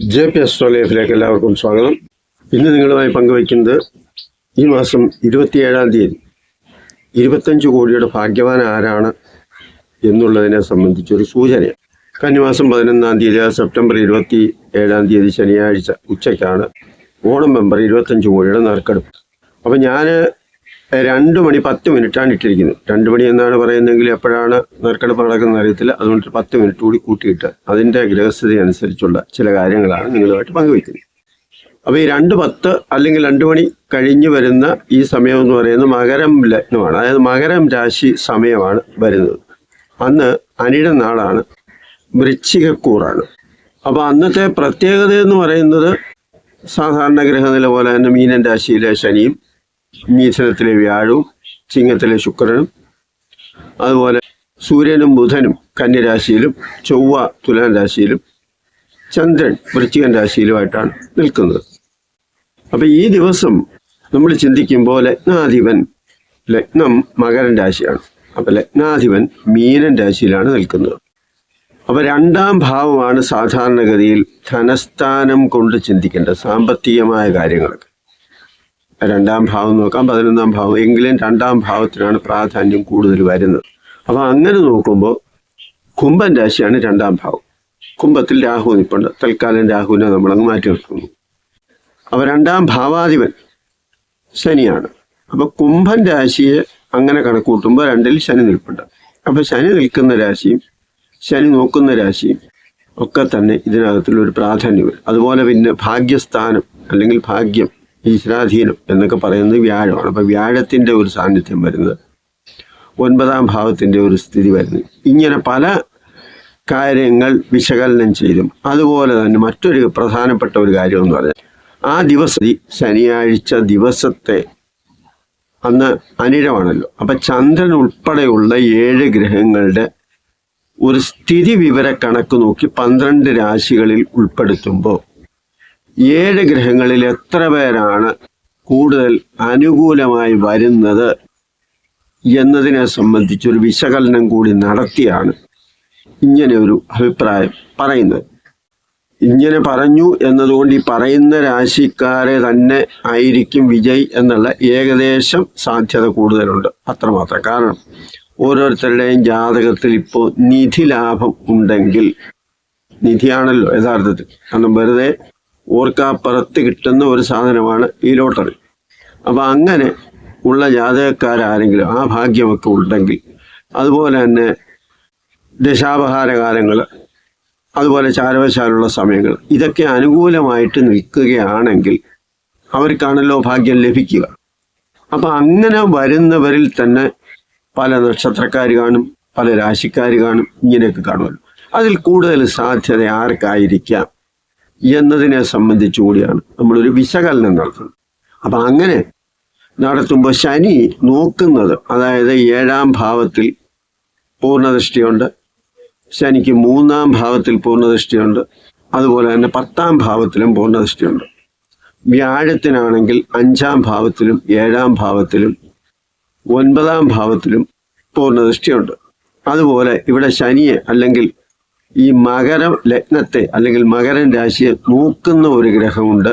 J P അസ്ട്രോലൈഫിലേക്ക് എല്ലാവർക്കും സ്വാഗതം. ഇന്ന് നിങ്ങളുമായി പങ്കുവയ്ക്കുന്നത് ഈ മാസം ഇരുപത്തിയേഴാം തീയതി ഇരുപത്തഞ്ച് കോടിയുടെ ഭാഗ്യവാൻ ആരാണ് എന്നുള്ളതിനെ സംബന്ധിച്ചൊരു സൂചനയാണ്. കഴിഞ്ഞ കന്നിമാസം പതിനൊന്നാം തീയതി സെപ്റ്റംബർ ഇരുപത്തി ഏഴാം തീയതി ശനിയാഴ്ച ഉച്ചയ്ക്കാണ് ഓണം മെമ്പർ ഇരുപത്തഞ്ച് കോടിയുടെ നറുക്കെടുപ്പ്. അപ്പം ഞാൻ രണ്ട് മണി പത്ത് മിനിറ്റാണ് ഇട്ടിരിക്കുന്നത്. രണ്ട് മണി എന്നാണ് പറയുന്നതെങ്കിൽ എപ്പോഴാണ് നറുക്കെടുപ്പ് നടക്കുന്നത് അറിയത്തില്ല. അതുകൊണ്ട് പത്ത് മിനിറ്റ് കൂടി കൂട്ടിയിട്ട് അതിന്റെ ഗ്രഹസ്ഥിതി അനുസരിച്ചുള്ള ചില കാര്യങ്ങളാണ് നിങ്ങളുമായിട്ട് പങ്കുവയ്ക്കുന്നത്. അപ്പോൾ ഈ രണ്ട് പത്ത് അല്ലെങ്കിൽ രണ്ട് മണി കഴിഞ്ഞ് വരുന്ന ഈ സമയം എന്ന് പറയുന്നത് മകരം ലഗ്നമാണ്. അതായത് മകരം രാശി സമയമാണ് വരുന്നത്. അന്ന് അനിട നാളാണ്. വൃശ്ചികക്കൂറാണ് അപ്പോൾ അന്നത്തെ പ്രത്യേകത എന്ന് പറയുന്നത് സാധാരണ ഗ്രഹനില പോലെ തന്നെ മീനൻ രാശിയിലെ ശനിയും മീഥനത്തിലെ വ്യാഴവും ചിങ്ങത്തിലെ ശുക്രനും അതുപോലെ സൂര്യനും ബുധനും കന്യരാശിയിലും ചൊവ്വ തുലാൻ രാശിയിലും ചന്ദ്രൻ വൃശ്ചികൻ രാശിയിലുമായിട്ടാണ് നിൽക്കുന്നത്. അപ്പം ഈ ദിവസം നമ്മൾ ചിന്തിക്കുമ്പോൾ ലഗ്നാധിപൻ ലഗ്നം മകരൻ രാശിയാണ്. അപ്പം ലഗ്നാധിപൻ മീനൻ രാശിയിലാണ് നിൽക്കുന്നത്. അപ്പോൾ രണ്ടാം ഭാവമാണ് സാധാരണഗതിയിൽ ധനസ്ഥാനം കൊണ്ട് ചിന്തിക്കേണ്ടത് സാമ്പത്തികമായ കാര്യങ്ങളൊക്കെ. രണ്ടാം ഭാവം നോക്കാം പതിനൊന്നാം ഭാവം. എങ്കിലും രണ്ടാം ഭാവത്തിനാണ് പ്രാധാന്യം കൂടുതൽ വരുന്നത്. അപ്പോൾ അങ്ങനെ നോക്കുമ്പോൾ കുംഭൻ രാശിയാണ് രണ്ടാം ഭാവം. കുംഭത്തിൽ രാഹു നിൽപ്പുണ്ട് തൽക്കാലം രാഹുവിനെ നമ്മളങ്ങ് മാറ്റി വെക്കുന്നു അപ്പോൾ രണ്ടാം ഭാവാധിപൻ ശനിയാണ്. അപ്പോൾ കുംഭൻ രാശിയെ അങ്ങനെ കണക്കൂട്ടുമ്പോൾ രണ്ടിൽ ശനി നിൽപ്പുണ്ട്. അപ്പോൾ ശനി നിൽക്കുന്ന രാശിയും ശനി നോക്കുന്ന രാശിയും ഒക്കെ തന്നെ ഇതിനകത്തുള്ളൊരു പ്രാധാന്യം വരും. അതുപോലെ പിന്നെ ഭാഗ്യസ്ഥാനം അല്ലെങ്കിൽ ഭാഗ്യം ഈശ്വരാധീനം എന്നൊക്കെ പറയുന്നത് വ്യാഴമാണ്. അപ്പോൾ വ്യാഴത്തിന്റെ ഒരു സാന്നിധ്യം വരുന്നത് ഒൻപതാം ഭാവത്തിന്റെ ഒരു സ്ഥിതി വരുന്നത് ഇങ്ങനെ പല കാര്യങ്ങൾ വിശകലനം ചെയ്തും അതുപോലെ തന്നെ മറ്റൊരു പ്രധാനപ്പെട്ട ഒരു കാര്യം എന്ന് പറഞ്ഞാൽ ആ ദിവസം ശനിയാഴ്ച ദിവസത്തെ അന്ന് അനിഴമാണല്ലോ അപ്പം ചന്ദ്രൻ ഉൾപ്പെടെയുള്ള ഏഴ് ഗ്രഹങ്ങളുടെ ഒരു സ്ഥിതി വിവര കണക്ക് നോക്കി പന്ത്രണ്ട് രാശികളിൽ ഉൾപ്പെടുത്തുമ്പോൾ ഏഴ് ഗ്രഹങ്ങളിൽ എത്ര പേരാണ് കൂടുതൽ അനുകൂലമായി വരുന്നത് എന്നതിനെ സംബന്ധിച്ചൊരു വിശകലനം കൂടി നടത്തിയാണ് ഇങ്ങനെ ഒരു അഭിപ്രായം പറയുന്നത്. ഇങ്ങനെ പറഞ്ഞു എന്നതുകൊണ്ട് ഈ പറയുന്ന രാശിക്കാരെ തന്നെ ആയിരിക്കും വിജയ് എന്നുള്ള ഏകദേശം സാധ്യത കൂടുതലുണ്ട്. അത്രമാത്രം. കാരണം ഓരോരുത്തരുടെയും ജാതകത്തിൽ ഇപ്പോൾ നിധി ലാഭം ഉണ്ടെങ്കിൽ നിധിയാണല്ലോ യഥാർത്ഥത്തിൽ. കാരണം വെറുതെ ഓർക്കാപ്പുറത്ത് കിട്ടുന്ന ഒരു സാധനമാണ് ഈ ലോട്ടറി. അപ്പോൾ അങ്ങനെ ഉള്ള ജാതകക്കാരാരെങ്കിലും ആ ഭാഗ്യമൊക്കെ ഉണ്ടെങ്കിൽ അതുപോലെ തന്നെ ദശാപഹാര കാലങ്ങൾ അതുപോലെ ചാരവശാലുള്ള സമയങ്ങൾ ഇതൊക്കെ അനുകൂലമായിട്ട് നിൽക്കുകയാണെങ്കിൽ അവർക്കാണല്ലോ ഭാഗ്യം ലഭിക്കുക. അപ്പം അങ്ങനെ വരുന്നവരിൽ തന്നെ പല നക്ഷത്രക്കാർ കാണും പല രാശിക്കാർ കാണും ഇങ്ങനെയൊക്കെ കാണുമല്ലോ. അതിൽ കൂടുതൽ സാധ്യത ആർക്കായിരിക്കാം? എന്നതിനെ സംബന്ധിച്ചു കൂടിയാണ് നമ്മളൊരു വിശകലനം നടത്തുന്നത്. അപ്പം അങ്ങനെ നടത്തുമ്പോൾ ശനി നോക്കുന്നത് അതായത് ഏഴാം ഭാവത്തിൽ പൂർണദൃഷ്ടിയുണ്ട് ശനിക്ക് മൂന്നാം ഭാവത്തിൽ പൂർണദൃഷ്ടിയുണ്ട് അതുപോലെ തന്നെ പത്താം ഭാവത്തിലും പൂർണദൃഷ്ടിയുണ്ട്. വ്യാഴത്തിനാണെങ്കിൽ അഞ്ചാം ഭാവത്തിലും ഏഴാം ഭാവത്തിലും ഒൻപതാം ഭാവത്തിലും പൂർണദൃഷ്ടിയുണ്ട്. അതുപോലെ ഇവിടെ ശനിയെ അല്ലെങ്കിൽ ഈ മകര ലഗ്നത്തെ അല്ലെങ്കിൽ മകരൻ രാശിയെ നോക്കുന്ന ഒരു ഗ്രഹമുണ്ട്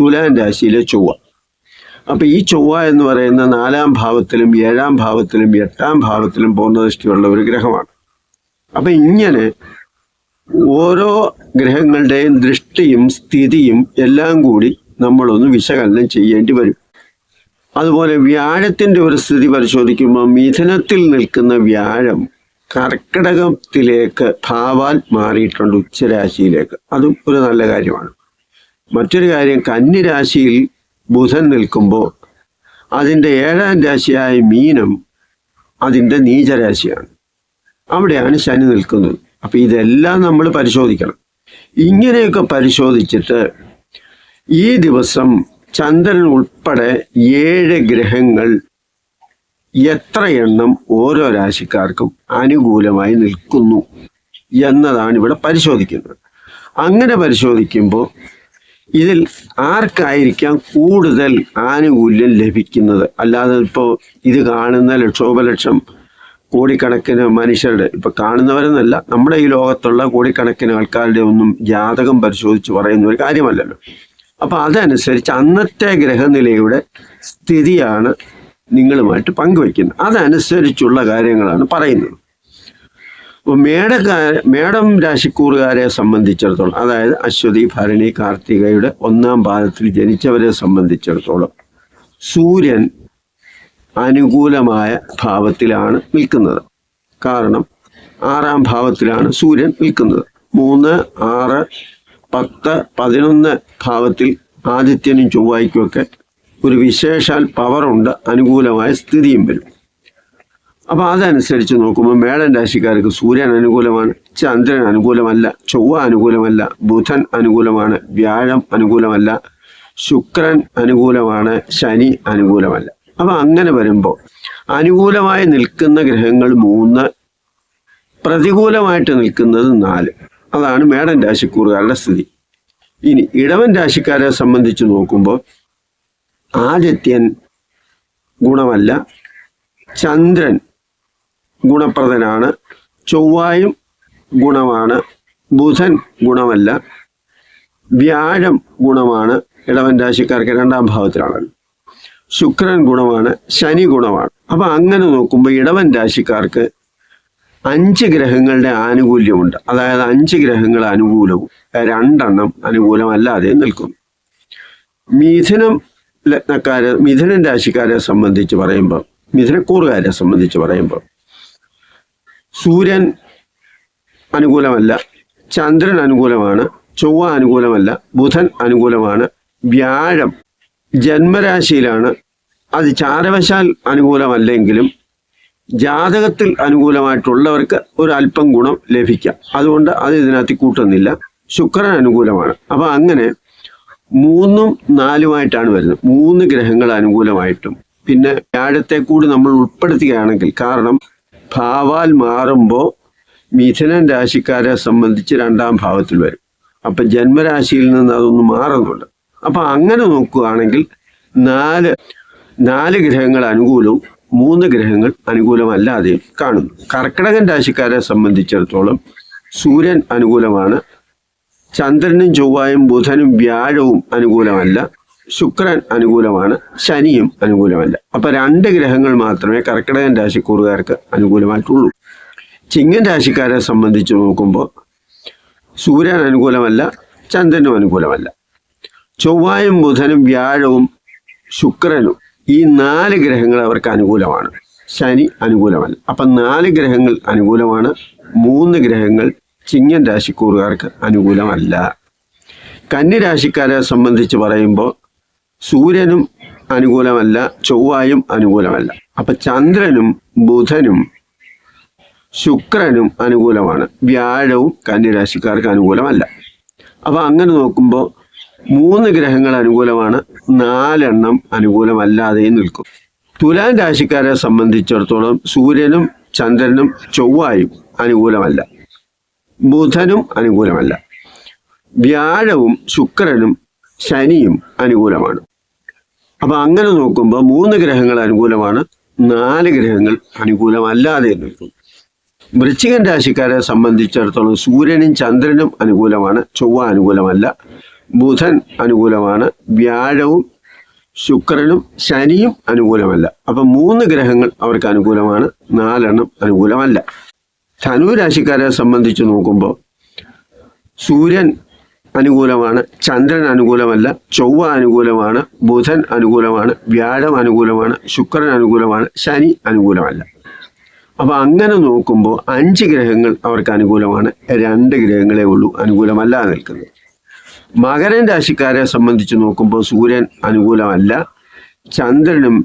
തുലാൻ രാശിയിലെ ചൊവ്വ. അപ്പൊ ഈ ചൊവ്വ എന്ന് പറയുന്ന നാലാം ഭാവത്തിലും ഏഴാം ഭാവത്തിലും എട്ടാം ഭാവത്തിലും പൂർണദൃഷ്ടിയുള്ള ഒരു ഗ്രഹമാണ്. അപ്പൊ ഇങ്ങനെ ഓരോ ഗ്രഹങ്ങളുടെയും ദൃഷ്ടിയും സ്ഥിതിയും എല്ലാം കൂടി നമ്മളൊന്ന് വിശകലനം ചെയ്യേണ്ടി വരും. അതുപോലെ വ്യാഴത്തിന്റെ ഒരു സ്ഥിതി പരിശോധിക്കുമ്പോൾ മിഥുനത്തിൽ നിൽക്കുന്ന വ്യാഴം കർക്കിടകത്തിലേക്ക് ഭാവാൻ മാറിയിട്ടുണ്ട് ഉച്ചരാശിയിലേക്ക്. അതും ഒരു നല്ല കാര്യമാണ്. മറ്റൊരു കാര്യം കന്നിരാശിയിൽ ബുധൻ നിൽക്കുമ്പോൾ അതിന്റെ ഏഴാം രാശിയായ മീനം അതിന്റെ നീചരാശിയാണ്. അവിടെയാണ് ശനി നിൽക്കുന്നത്. അപ്പം ഇതെല്ലാം നമ്മൾ പരിശോധിക്കണം. ഇങ്ങനെയൊക്കെ പരിശോധിച്ചിട്ട് ഈ ദിവസം ചന്ദ്രൻ ഉൾപ്പെടെ ഏഴ് ഗ്രഹങ്ങൾ എത്ര എണ്ണം ഓരോ രാശിക്കാർക്കും അനുകൂലമായി നിൽക്കുന്നു എന്നതാണ് ഇവിടെ പരിശോധിക്കുന്നത്. അങ്ങനെ പരിശോധിക്കുമ്പോൾ ഇതിൽ ആർക്കായിരിക്കാം കൂടുതൽ ആനുകൂല്യം ലഭിക്കുന്നത്? അല്ലാതെ ഇപ്പോൾ ഇത് കാണുന്ന ലക്ഷോപലക്ഷം കോടിക്കണക്കിന് മനുഷ്യരുടെ ഇപ്പൊ കാണുന്നവരെന്നല്ല നമ്മുടെ ഈ ലോകത്തുള്ള കോടിക്കണക്കിന് ആൾക്കാരുടെ ഒന്നും ജാതകം പരിശോധിച്ച് പറയുന്ന ഒരു കാര്യമല്ലല്ലോ. അപ്പൊ അതനുസരിച്ച് അന്നത്തെ ഗ്രഹനിലയുടെ സ്ഥിതിയാണ് നിങ്ങളുമായിട്ട് പങ്കുവയ്ക്കുന്നത് അതനുസരിച്ചുള്ള കാര്യങ്ങളാണ് പറയുന്നത്. അപ്പോൾ മേടക്കാര മേടം രാശിക്കൂറുകാരെ സംബന്ധിച്ചിടത്തോളം അതായത് അശ്വതി ഭരണി കാർത്തികയുടെ ഒന്നാം പാദത്തിൽ ജനിച്ചവരെ സംബന്ധിച്ചിടത്തോളം സൂര്യൻ അനുകൂലമായ ഭാവത്തിലാണ് നിൽക്കുന്നത്. കാരണം ആറാം ഭാവത്തിലാണ് സൂര്യൻ നിൽക്കുന്നത്. മൂന്ന് ആറ് പത്ത് പതിനൊന്ന് ഭാവത്തിൽ ആദിത്യനും ചൊവ്വായ്ക്കുമൊക്കെ ഒരു വിശേഷാൽ പവറുണ്ട് അനുകൂലമായ സ്ഥിതിയും വരും. അപ്പോൾ അതനുസരിച്ച് നോക്കുമ്പോൾ മേടൻ രാശിക്കാർക്ക് സൂര്യൻ അനുകൂലമാണ് ചന്ദ്രൻ അനുകൂലമല്ല ചൊവ്വ അനുകൂലമല്ല ബുധൻ അനുകൂലമാണ് വ്യാഴം അനുകൂലമല്ല ശുക്രൻ അനുകൂലമാണ് ശനി അനുകൂലമല്ല. അപ്പം അങ്ങനെ വരുമ്പോൾ അനുകൂലമായി നിൽക്കുന്ന ഗ്രഹങ്ങൾ മൂന്ന് പ്രതികൂലമായിട്ട് നിൽക്കുന്നത് നാല്. അതാണ് മേടൻ രാശിക്കൂറുകാരുടെ സ്ഥിതി. ഇനി ഇടവൻ രാശിക്കാരെ സംബന്ധിച്ച് നോക്കുമ്പോൾ ആദിത്യൻ ഗുണമല്ല ചന്ദ്രൻ ഗുണപ്രദനാണ് ചൊവ്വായും ഗുണമാണ് ബുധൻ ഗുണമല്ല വ്യാഴം ഗുണമാണ് ഇടവൻ രാശിക്കാർക്ക് രണ്ടാം ഭാവത്തിലാണ്. ശുക്രൻ ഗുണമാണ് ശനി ഗുണമാണ്. അപ്പൊ അങ്ങനെ നോക്കുമ്പോൾ ഇടവൻ രാശിക്കാർക്ക് അഞ്ച് ഗ്രഹങ്ങളുടെ ആനുകൂല്യമുണ്ട്. അതായത് അഞ്ച് ഗ്രഹങ്ങൾ അനുകൂലവും രണ്ടെണ്ണം അനുകൂലമല്ലാതെ നിൽക്കുന്നു. മിഥുനം ലഗ്നക്കാരെ മിഥുനൻ രാശിക്കാരെ സംബന്ധിച്ച് പറയുമ്പോൾ മിഥുനക്കൂറുകാരെ സംബന്ധിച്ച് പറയുമ്പോൾ സൂര്യൻ അനുകൂലമല്ല ചന്ദ്രൻ അനുകൂലമാണ് ചൊവ്വ അനുകൂലമല്ല ബുധൻ അനുകൂലമാണ് വ്യാഴം ജന്മരാശിയിലാണ്. അത് ചാരവശാൽ അനുകൂലമല്ലെങ്കിലും ജാതകത്തിൽ അനുകൂലമായിട്ടുള്ളവർക്ക് ഒരു അല്പം ഗുണം ലഭിക്കാം. അതുകൊണ്ട് അത് ഇതിനകത്ത് കൂട്ടുന്നില്ല. ശുക്രൻ അനുകൂലമാണ്. അപ്പോൾ അങ്ങനെ മൂന്നും നാലുമായിട്ടാണ് വരുന്നത്. മൂന്ന് ഗ്രഹങ്ങൾ അനുകൂലമായിട്ടും. പിന്നെ വ്യാഴത്തെ കൂടി നമ്മൾ ഉൾപ്പെടുത്തുകയാണെങ്കിൽ കാരണം ഭാവാൽ മാറുമ്പോൾ മിഥുനൻ രാശിക്കാരെ സംബന്ധിച്ച് രണ്ടാം ഭാവത്തിൽ വരും. അപ്പം ജന്മരാശിയിൽ നിന്ന് അതൊന്നും മാറുന്നുണ്ട്. അപ്പൊ അങ്ങനെ നോക്കുകയാണെങ്കിൽ നാല് നാല് ഗ്രഹങ്ങൾ അനുകൂലവും മൂന്ന് ഗ്രഹങ്ങൾ അനുകൂലമല്ലാതെയും കാണുന്നു. കർക്കിടകൻ രാശിക്കാരെ സംബന്ധിച്ചിടത്തോളം സൂര്യൻ അനുകൂലമാണ്. ചന്ദ്രനും ചൊവ്വായും ബുധനും വ്യാഴവും അനുകൂലമല്ല. ശുക്രൻ അനുകൂലമാണ് ശനിയും അനുകൂലമല്ല. അപ്പൊ രണ്ട് ഗ്രഹങ്ങൾ മാത്രമേ കർക്കിടകൻ രാശിക്കൂറുകാർക്ക് അനുകൂലമായിട്ടുള്ളൂ. ചിങ്ങൻ രാശിക്കാരെ സംബന്ധിച്ച് നോക്കുമ്പോൾ സൂര്യൻ അനുകൂലമല്ല ചന്ദ്രനും അനുകൂലമല്ല. ചൊവ്വായും ബുധനും വ്യാഴവും ശുക്രനും ഈ നാല് ഗ്രഹങ്ങൾ അവർക്ക് അനുകൂലമാണ്. ശനി അനുകൂലമല്ല. അപ്പം നാല് ഗ്രഹങ്ങൾ അനുകൂലമാണ് മൂന്ന് ഗ്രഹങ്ങൾ ചിങ്ങൻ രാശിക്കൂറുകാർക്ക് അനുകൂലമല്ല. കന്നി രാശിക്കാരെ സംബന്ധിച്ച് പറയുമ്പോൾ സൂര്യനും അനുകൂലമല്ല ചൊവ്വായും അനുകൂലമല്ല. അപ്പം ചന്ദ്രനും ബുധനും ശുക്രനും അനുകൂലമാണ്. വ്യാഴവും കന്യരാശിക്കാർക്ക് അനുകൂലമല്ല. അപ്പോൾ അങ്ങനെ നോക്കുമ്പോൾ മൂന്ന് ഗ്രഹങ്ങൾ അനുകൂലമാണ് നാലെണ്ണം അനുകൂലമല്ലാതെയും നിൽക്കും. തുലാം രാശിക്കാരെ സംബന്ധിച്ചിടത്തോളം സൂര്യനും ചന്ദ്രനും ചൊവ്വായും അനുകൂലമല്ല. ബുധനും അനുകൂലമല്ല. വ്യാഴവും ശുക്രനും ശനിയും അനുകൂലമാണ്. അപ്പൊ അങ്ങനെ നോക്കുമ്പോൾ മൂന്ന് ഗ്രഹങ്ങൾ അനുകൂലമാണ് നാല് ഗ്രഹങ്ങൾ അനുകൂലമല്ലാതെ നിൽക്കും. വൃശ്ചികൻ രാശിക്കാരെ സംബന്ധിച്ചിടത്തോളം സൂര്യനും ചന്ദ്രനും അനുകൂലമാണ് ചൊവ്വ അനുകൂലമല്ല. ബുധൻ അനുകൂലമാണ് വ്യാഴവും ശുക്രനും ശനിയും അനുകൂലമല്ല. അപ്പൊ മൂന്ന് ഗ്രഹങ്ങൾ അവർക്ക് അനുകൂലമാണ് നാലെണ്ണം അനുകൂലമല്ല. ധനു രാശിക്കാരെ സംബന്ധിച്ച് നോക്കുമ്പോൾ സൂര്യൻ അനുകൂലമാണ് ചന്ദ്രൻ അനുകൂലമല്ല ചൊവ്വ അനുകൂലമാണ് ബുധൻ അനുകൂലമാണ് വ്യാഴം അനുകൂലമാണ് ശുക്രൻ അനുകൂലമാണ് ശനി അനുകൂലമല്ല. അപ്പോൾ അങ്ങനെ നോക്കുമ്പോൾ അഞ്ച് ഗ്രഹങ്ങൾ അവർക്ക് അനുകൂലമാണ് രണ്ട് ഗ്രഹങ്ങളെ ഉള്ളൂ അനുകൂലമല്ല നിൽക്കുന്നത്. മകരൻ രാശിക്കാരെ സംബന്ധിച്ച് നോക്കുമ്പോൾ സൂര്യൻ അനുകൂലമല്ല ചന്ദ്രനും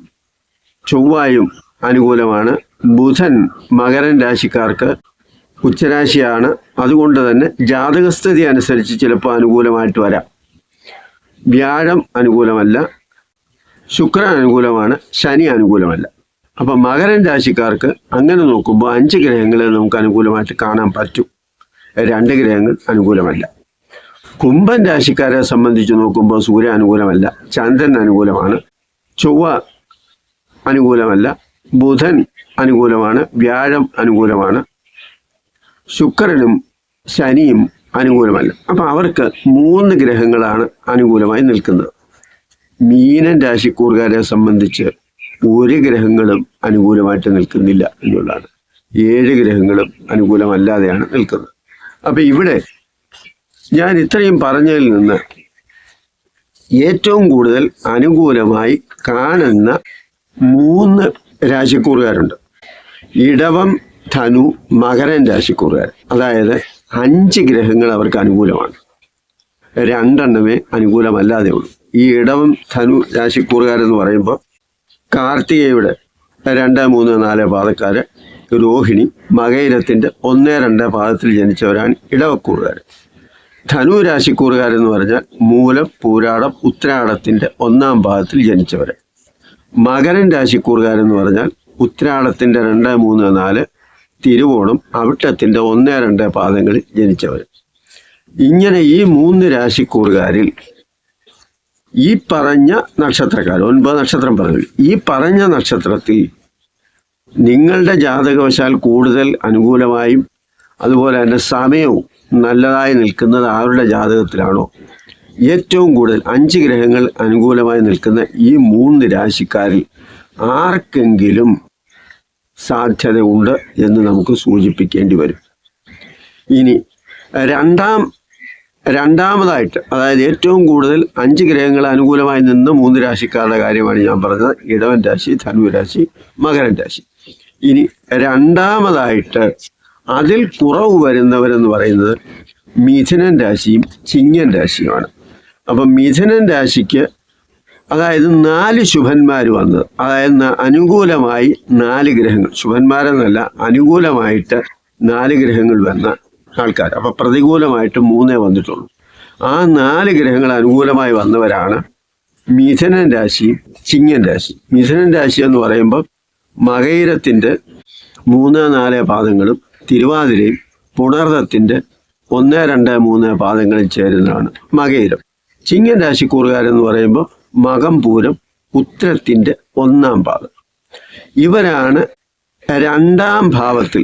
ചൊവ്വായും അനുകൂലമാണ് ബുധൻ മകരൻ രാശിക്കാർക്ക് ഉച്ചരാശിയാണ്. അതുകൊണ്ട് തന്നെ ജാതകസ്ഥിതി അനുസരിച്ച് ചിലപ്പോൾ അനുകൂലമായിട്ട് വരാം. വ്യാഴം അനുകൂലമല്ല. ശുക്രൻ അനുകൂലമാണ്. ശനി അനുകൂലമല്ല. അപ്പൊ മകരൻ രാശിക്കാർക്ക് അങ്ങനെ നോക്കുമ്പോൾ അഞ്ച് ഗ്രഹങ്ങളെ നമുക്ക് അനുകൂലമായിട്ട് കാണാൻ പറ്റും. രണ്ട് ഗ്രഹങ്ങൾ അനുകൂലമല്ല. കുംഭൻ രാശിക്കാരെ സംബന്ധിച്ച് നോക്കുമ്പോൾ സൂര്യ അനുകൂലമല്ല. ചന്ദ്രൻ അനുകൂലമാണ്. ചൊവ്വ അനുകൂലമല്ല. ബുധൻ അനുകൂലമാണ് വ്യാഴം അനുകൂലമാണ് ശുക്രനും ശനിയും അനുകൂലമല്ല. അപ്പം അവർക്ക് മൂന്ന് ഗ്രഹങ്ങളാണ് അനുകൂലമായി നിൽക്കുന്നത്. മീനൻ രാശിക്കൂറുകാരെ സംബന്ധിച്ച് ഒരു ഗ്രഹങ്ങളും അനുകൂലമായിട്ട് നിൽക്കുന്നില്ല എന്നുള്ളതാണ്. ഏഴ് ഗ്രഹങ്ങളും അനുകൂലമല്ലാതെയാണ് നിൽക്കുന്നത്. അപ്പം ഇവിടെ ഞാൻ ഇത്രയും പറഞ്ഞതിൽ നിന്ന് ഏറ്റവും കൂടുതൽ അനുകൂലമായി കാണുന്ന മൂന്ന് രാശിക്കൂറുകാരുണ്ട് ഇടവം ധനു മകരൻ രാശിക്കൂറുകാർ അതായത് അഞ്ച് ഗ്രഹങ്ങൾ അവർക്ക് അനുകൂലമാണ്. രണ്ടെണ്ണമേ അനുകൂലമല്ലാതെ ഉള്ളൂ. ഈ ഇടവം ധനു രാശിക്കൂറുകാരെന്ന് പറയുമ്പോൾ കാർത്തികയുടെ രണ്ട് മൂന്ന് നാല് പാദക്കാർ രോഹിണി മകയിരത്തിന്റെ ഒന്ന് രണ്ട് പാദത്തിൽ ജനിച്ചവരാണ് ഇടവക്കൂറുകാർ ധനു രാശിക്കൂറുകാരെന്ന് പറഞ്ഞാൽ മൂലം പൂരാടം ഉത്രാടത്തിന്റെ ഒന്നാം പാദത്തിൽ ജനിച്ചവർ മകരൻ രാശിക്കൂറുകാരെന്ന് പറഞ്ഞാൽ ഉത്രാടത്തിന്റെ രണ്ട് മൂന്ന് നാല് തിരുവോണം അവിട്ടത്തിന്റെ ഒന്ന് രണ്ട് പാദങ്ങളിൽ ജനിച്ചവർ. ഇങ്ങനെ ഈ മൂന്ന് രാശിക്കൂറുകാരിൽ ഈ പറഞ്ഞ നക്ഷത്രക്കാർ ഒൻപത് നക്ഷത്രം പറഞ്ഞു ഈ പറഞ്ഞ നക്ഷത്രത്തിൽ നിങ്ങളുടെ ജാതകവശാൽ കൂടുതൽ അനുകൂലമായും അതുപോലെ തന്നെ സമയവും നല്ലതായി നിൽക്കുന്നത് ആരുടെ ജാതകത്തിലാണോ? ഏറ്റവും കൂടുതൽ അഞ്ച് ഗ്രഹങ്ങൾ അനുകൂലമായി നിൽക്കുന്ന ഈ മൂന്ന് രാശിക്കാരിൽ ആർക്കെങ്കിലും സാധ്യതയുണ്ട് എന്ന് നമുക്ക് സൂചിപ്പിക്കേണ്ടി വരും. ഇനി രണ്ടാം രണ്ടാമതായിട്ട് അതായത് ഏറ്റവും കൂടുതൽ അഞ്ച് ഗ്രഹങ്ങൾ അനുകൂലമായി നിന്ന് മൂന്ന് രാശിക്കാരുടെ കാര്യമാണ് ഞാൻ പറഞ്ഞത്. ഇടവൻ രാശി ധനുരാശി മകരൻ രാശി. ഇനി രണ്ടാമതായിട്ട് അതിൽ കുറവ് വരുന്നവരെന്ന് പറയുന്നത് മിഥുനൻ രാശിയും ചിങ്ങൻ രാശിയുമാണ്. അപ്പം മിഥുനൻ രാശിക്ക് അതായത് നാല് ശുഭന്മാർ വന്നത് അതായത് അനുകൂലമായി നാല് ഗ്രഹങ്ങൾ ശുഭന്മാരെന്നല്ല അനുകൂലമായിട്ട് നാല് ഗ്രഹങ്ങൾ വന്ന ആൾക്കാർ അപ്പം പ്രതികൂലമായിട്ട് മൂന്നേ വന്നിട്ടുള്ളൂ. ആ നാല് ഗ്രഹങ്ങൾ അനുകൂലമായി വന്നവരാണ് മിഥുനൻ രാശിയും ചിങ്ങൻ രാശി. മിഥുനൻ രാശി എന്ന് പറയുമ്പോൾ മകയിരത്തിന്റെ മൂന്ന് നാല് പാദങ്ങളും തിരുവാതിരയും പുണർദത്തിന്റെ ഒന്ന് രണ്ട് മൂന്ന് പാദങ്ങളിൽ ചേരുന്നതാണ് മകയിരം ചിങ്ങൻ രാശിക്കൂറുകാരെന്ന് പറയുമ്പോൾ മകം പൂരം ഉത്തരത്തിന്റെ ഒന്നാം പാദം ഇവരാണ് രണ്ടാം ഭാവത്തിൽ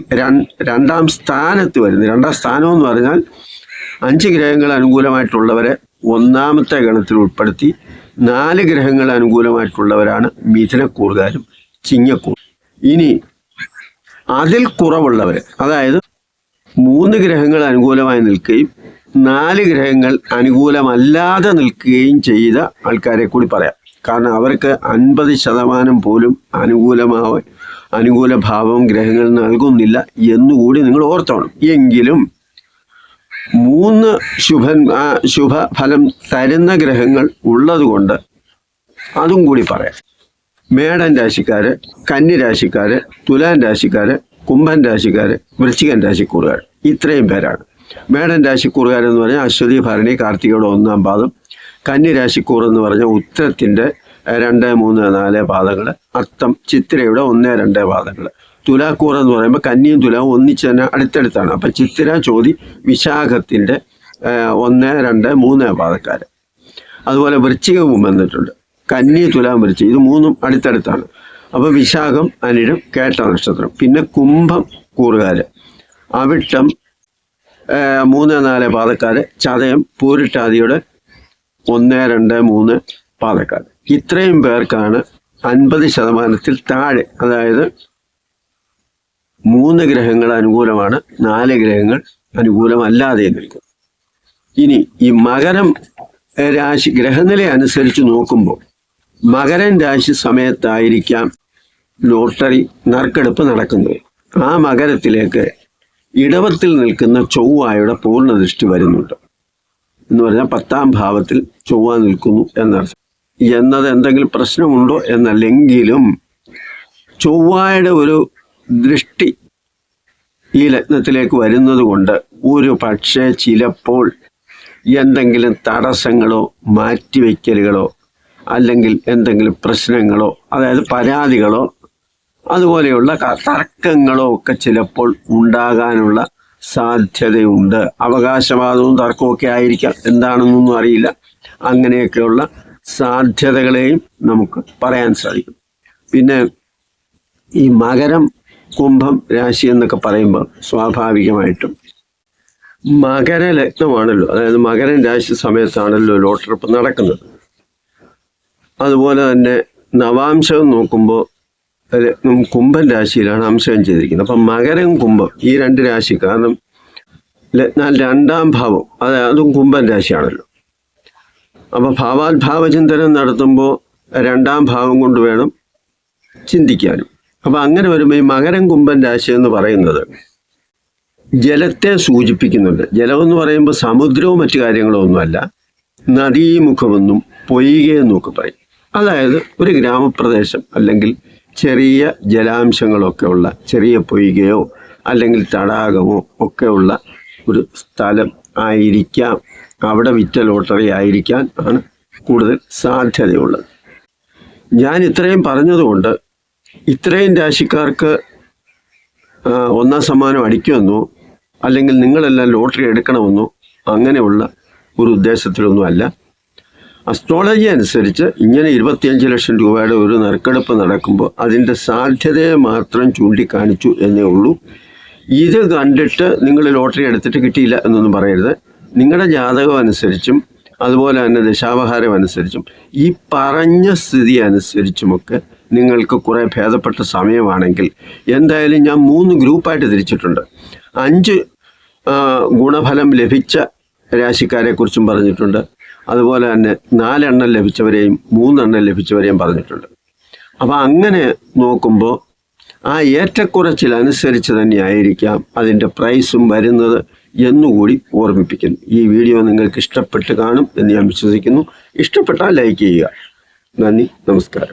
രണ്ടാം സ്ഥാനത്ത് വരുന്നത്. രണ്ടാം സ്ഥാനം എന്ന് പറഞ്ഞാൽ അഞ്ച് ഗ്രഹങ്ങൾ അനുകൂലമായിട്ടുള്ളവരെ ഒന്നാമത്തെ ഗണത്തിൽ ഉൾപ്പെടുത്തി നാല് ഗ്രഹങ്ങൾ അനുകൂലമായിട്ടുള്ളവരാണ് മിഥുനക്കൂറുകാരും ചിങ്ങക്കൂർ ഇനി അതിൽ കുറവുള്ളവർ അതായത് മൂന്ന് ഗ്രഹങ്ങൾ അനുകൂലമായി നിൽക്കുകയും നാല് ഗ്രഹങ്ങൾ അനുകൂലമല്ലാതെ നിൽക്കുകയും ചെയ്ത ആൾക്കാരെ കൂടി പറയാം. കാരണം അവർക്ക് അൻപത് ശതമാനം പോലും അനുകൂലമാവ അനുകൂല ഭാവം ഗ്രഹങ്ങൾ നൽകുന്നില്ല എന്നുകൂടി നിങ്ങൾ ഓർത്തോണം. എങ്കിലും മൂന്ന് ശുഭൻ ശുഭ ശുഭഫലം തരുന്ന ഗ്രഹങ്ങൾ ഉള്ളതുകൊണ്ട് അതും കൂടി പറയാം. മേടൻ രാശിക്കാര് കന്നി രാശിക്കാര് തുലാൻ രാശിക്കാര് കുംഭൻ രാശിക്കാര് വൃശ്ചികൻ രാശിക്കൂറുകാർ ഇത്രയും പേരാണ്. മേടൻ രാശിക്കൂറുകാരെന്ന് പറഞ്ഞാൽ അശ്വതി ഭരണി കാർത്തികയുടെ ഒന്നാം പാദം കന്നി രാശിക്കൂർ എന്ന് പറഞ്ഞാൽ ഉത്തരത്തിന്റെ രണ്ട് മൂന്ന് നാല് പാദങ്ങൾ അത്തം ചിത്രയുടെ ഒന്ന് രണ്ട് പാദങ്ങൾ തുലാക്കൂർ എന്ന് പറയുമ്പോൾ കന്നിയും തുലാവും ഒന്നിച്ച് തന്നെ അടുത്തടുത്താണ്. അപ്പം ചിത്തിര ചോതി വിശാഖത്തിന്റെ ഒന്ന് രണ്ട് മൂന്ന് പാദക്കാർ അതുപോലെ വൃശ്ചികവും വന്നിട്ടുണ്ട്. കന്നി തുലാം വൃശ്ചികം ഇത് മൂന്നും അടുത്തടുത്താണ്. അപ്പോൾ വിശാഖം അനിഴം കേട്ട നക്ഷത്രം. പിന്നെ കുംഭം കൂറുകാർ അവിട്ടം മൂന്ന് നാല് പാദക്കാര് ചതയം പൂരിട്ടാതിയുടെ ഒന്ന് രണ്ട് മൂന്ന് പാദക്കാർ ഇത്രയും പേർക്കാണ് അൻപത് ശതമാനത്തിൽ താഴെ അതായത് മൂന്ന് ഗ്രഹങ്ങൾ അനുകൂലമാണ് നാല് ഗ്രഹങ്ങൾ അനുകൂലമല്ലാതെ നിൽക്കും ഇനി ഈ മകരം രാശി ഗ്രഹനില അനുസരിച്ച് നോക്കുമ്പോൾ മകരൻ രാശി സമയത്തായിരിക്കാം ലോട്ടറി നറുക്കെടുപ്പ് നടക്കുന്നത്. ആ മകരത്തിലേക്ക് ഇടവത്തിൽ നിൽക്കുന്ന ചൊവ്വായുടെ പൂർണ ദൃഷ്ടി വരുന്നുണ്ട്. എന്ന് പറഞ്ഞാൽ പത്താം ഭാവത്തിൽ ചൊവ്വ നിൽക്കുന്നു എന്നർത്ഥം. എന്നത് എന്തെങ്കിലും പ്രശ്നമുണ്ടോ എന്നല്ലെങ്കിലും ചൊവ്വായുടെ ഒരു ദൃഷ്ടി ഈ ലഗ്നത്തിലേക്ക് വരുന്നത് കൊണ്ട് ഒരു പക്ഷേ ചിലപ്പോൾ എന്തെങ്കിലും തടസ്സങ്ങളോ മാറ്റിവെക്കലുകളോ അല്ലെങ്കിൽ എന്തെങ്കിലും പ്രശ്നങ്ങളോ അതായത് പരാതികളോ അതുപോലെയുള്ള തർക്കങ്ങളോ ഒക്കെ ചിലപ്പോൾ ഉണ്ടാകാനുള്ള സാധ്യതയുണ്ട്. അവകാശവാദവും തർക്കവും ആയിരിക്കാം. എന്താണെന്നൊന്നും അറിയില്ല. അങ്ങനെയൊക്കെയുള്ള സാധ്യതകളെയും നമുക്ക് പറയാൻ സാധിക്കും. പിന്നെ ഈ മകരം കുംഭം രാശി എന്നൊക്കെ പറയുമ്പോൾ സ്വാഭാവികമായിട്ടും മകരലഗ്നമാണല്ലോ അതായത് മകരൻ രാശി സമയത്താണല്ലോ ലോട്ടറിപ്പ് നടക്കുന്നത്. അതുപോലെ തന്നെ നവാംശം നോക്കുമ്പോൾ കുംഭൻ രാശിയിലാണ് അംശം ചെയ്തിരിക്കുന്നത്. അപ്പം മകരം കുംഭം ഈ രണ്ട് രാശി കാരണം ലഗ്നാൽ രണ്ടാം ഭാവം അത് അതും കുംഭൻ രാശിയാണല്ലോ. അപ്പോൾ ഭാവാത്ഭാവചിന്തനം നടത്തുമ്പോൾ രണ്ടാം ഭാവം കൊണ്ട് വേണം ചിന്തിക്കാനും. അപ്പം അങ്ങനെ വരുമ്പോൾ ഈ മകരം കുംഭൻ രാശി എന്ന് പറയുന്നത് ജലത്തെ സൂചിപ്പിക്കുന്നുണ്ട്. ജലമെന്ന് പറയുമ്പോൾ സമുദ്രവും മറ്റു കാര്യങ്ങളോ ഒന്നുമല്ല നദീമുഖമെന്നും പൊയ്കയെന്നും ഒക്കെ പറയും. അതായത് ഒരു ഗ്രാമപ്രദേശം അല്ലെങ്കിൽ ചെറിയ ജലാംശങ്ങളൊക്കെ ഉള്ള ചെറിയ പൊയ്കയോ അല്ലെങ്കിൽ തടാകമോ ഒക്കെ ഉള്ള ഒരു സ്ഥലം ആയിരിക്കാം. അവിടെ വിറ്റ ലോട്ടറി ആയിരിക്കാൻ ആണ് കൂടുതൽ സാധ്യതയുള്ളത്. ഞാൻ ഇത്രയും പറഞ്ഞതുകൊണ്ട് ഇത്രയും രാശിക്കാർക്ക് ഒന്നാം സമ്മാനം അടിക്കുമെന്നോ അല്ലെങ്കിൽ നിങ്ങളെല്ലാം ലോട്ടറി എടുക്കണമെന്നോ അങ്ങനെയുള്ള ഒരു ഉദ്ദേശത്തിലൊന്നുമല്ല. അസ്ട്രോളജി അനുസരിച്ച് ഇങ്ങനെ ഇരുപത്തിയഞ്ച് ലക്ഷം രൂപയുടെ ഒരു നറുക്കെടുപ്പ് നടക്കുമ്പോൾ അതിന്റെ സാധ്യതയെ മാത്രം ചൂണ്ടിക്കാണിച്ചു എന്നേ ഉള്ളൂ. ഇത് കണ്ടിട്ട് നിങ്ങൾ ലോട്ടറി എടുത്തിട്ട് കിട്ടിയില്ല എന്നൊന്നും പറയരുത്. നിങ്ങളുടെ ജാതകം അനുസരിച്ചും അതുപോലെ തന്നെ ദശാവഹാരം അനുസരിച്ചും ഈ പറഞ്ഞ സ്ഥിതി അനുസരിച്ചുമൊക്കെ നിങ്ങൾക്ക് കുറേ ഭേദപ്പെട്ട സമയമാണെങ്കിൽ എന്തായാലും ഞാൻ മൂന്ന് ഗ്രൂപ്പായിട്ട് തിരിച്ചിട്ടുണ്ട്. അഞ്ച് ഗുണഫലം ലഭിച്ച രാശിക്കാരെ കുറിച്ചും പറഞ്ഞിട്ടുണ്ട്. അതുപോലെ തന്നെ നാലെണ്ണം ലഭിച്ചവരെയും മൂന്നെണ്ണം ലഭിച്ചവരെയും പറഞ്ഞിട്ടുണ്ട്. അപ്പോൾ അങ്ങനെ നോക്കുമ്പോൾ ആ ഏറ്റക്കുറച്ചിലനുസരിച്ച് തന്നെയായിരിക്കാം അതിന്റെ പ്രൈസും വരുന്നത് എന്നുകൂടി ഓർമ്മിപ്പിക്കുന്നു. ഈ വീഡിയോ നിങ്ങൾക്ക് ഇഷ്ടപ്പെട്ട് കാണും എന്ന് ഞാൻ വിശ്വസിക്കുന്നു. ഇഷ്ടപ്പെട്ടാൽ ലൈക്ക് ചെയ്യുക. നന്ദി നമസ്കാരം.